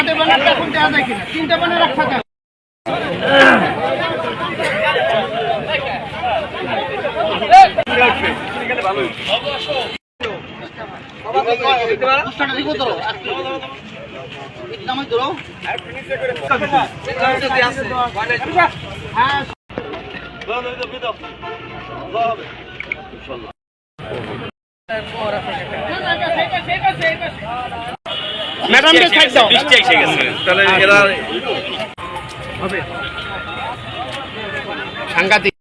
মাঠে বানাতে এখন দেওয়া যায় কিনা? তিনটা বানা রাখা যায়। সাইড দাও বৃষ্টি এসে গেছে তাহলে এরা সাংঘাতিক।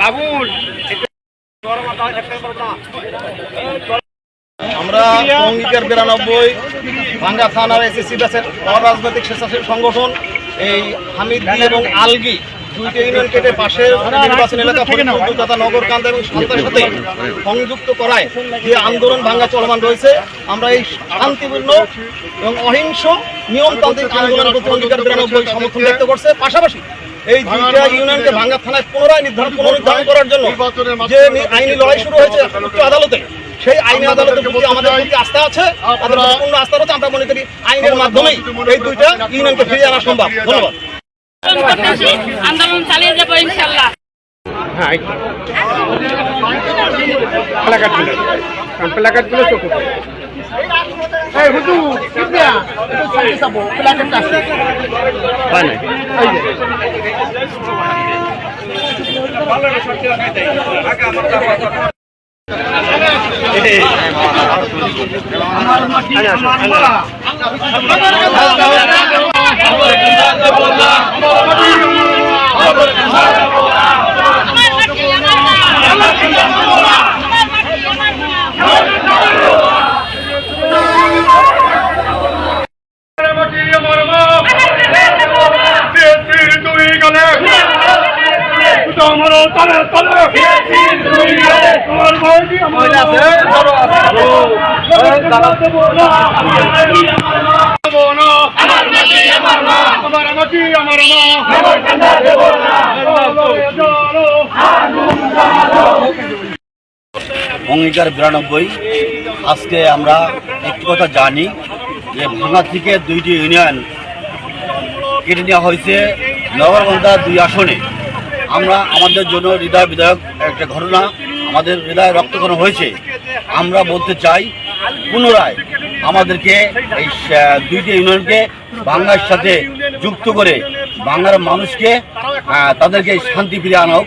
বাবুল আমরা অঙ্গীকার বিরানব্বই ভাঙ্গা থানার এসএসসি ব্যাচের অরাজনৈতিক স্বেচ্ছাসেবী সংগঠন এই হামিদদি এবং আলগি দুইটি ইউনিয়ন কেটে পাশের নির্বাচন এলাকা ফরিদপুর তথা নগরকান্দা এবং শান্তার সাথে সংযুক্ত করায় যে আন্দোলন ভাঙ্গা চলমান রয়েছে আমরা এই শান্তিপূর্ণ এবং অহিংস নিয়মতান্ত্রিক আন্দোলনের প্রতি অঙ্গীকার বিরানব্বই সমর্থন ব্যক্ত করছে। পাশাপাশি এই দুইটা ইউনিয়নকে ভাঙ্গা থানায় পুনরায় নির্ধারণ পুনর্নির্ধারণ করার জন্য যে আইনি লড়াই শুরু হয়েছে উচ্চ আদালতে সেই আইনি আদালতের প্রতি আমাদের প্রতি আস্থা আছে আমাদের পূর্ণ আস্থা রয়েছে। আমরা মনে করি আইনের মাধ্যমেই এই দুইটা ইউনিয়নকে ফিরিয়ে আনা সম্ভব। ধন্যবাদ। আন্দোলন চালিয়ে যাব ইনশাল্লাহ। এই হুজুর কিবরিয়া একটু সাইডে যাব প্ল্যাকেটটা আছে। এই যে। আমার মাটি আমার মা আমার মাটি আমার মা আমার মাটি আমার মা অঙ্গীকার বিরানব্বই। আজকে আমরা একটি কথা জানি যে ভাঙা থেকে দুইটি ইউনিয়ন কেটে নেওয়া হয়েছে। নগরগন্ধা দুই আসনে আমরা আমাদের জন্য হৃদয় বিধায়ক একটা ঘটনা আমাদের হৃদয় রক্তকরণ হয়েছে। আমরা বলতে চাই, পুনরায় আমাদেরকে এই দুইটি ইউনিয়নকে বাংলার সাথে যুক্ত করে বাংলার মানুষকে তাদেরকে শান্তি ফিরে আনা হোক।